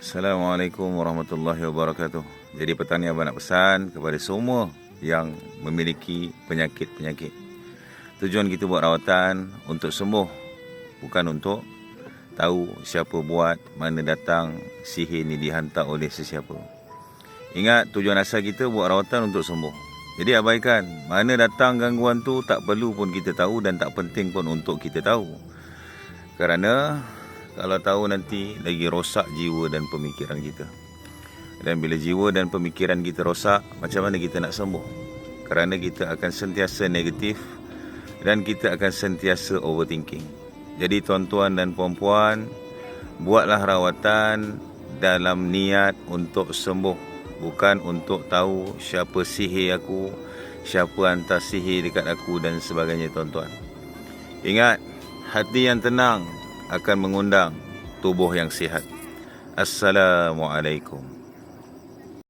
Assalamualaikum warahmatullahi wabarakatuh. Jadi petang ni abang nak pesan kepada semua yang memiliki penyakit-penyakit. Tujuan kita buat rawatan untuk sembuh, bukan untuk tahu siapa buat, mana datang sihir ni dihantar oleh sesiapa. Ingat tujuan asal kita buat rawatan untuk sembuh. Jadi abaikan, mana datang gangguan tu tak perlu pun kita tahu dan tak penting pun untuk kita tahu. Kerana kalau tahu nanti lagi rosak jiwa dan pemikiran kita. Dan bila jiwa dan pemikiran kita rosak, macam mana kita nak sembuh? Kerana kita akan sentiasa negatif dan kita akan sentiasa overthinking. Jadi tuan-tuan dan puan-puan, buatlah rawatan dalam niat untuk sembuh, bukan untuk tahu siapa sihir aku, siapa hantar sihir dekat aku dan sebagainya tuan-tuan. Ingat, hati yang tenang akan mengundang tubuh yang sihat. Assalamualaikum.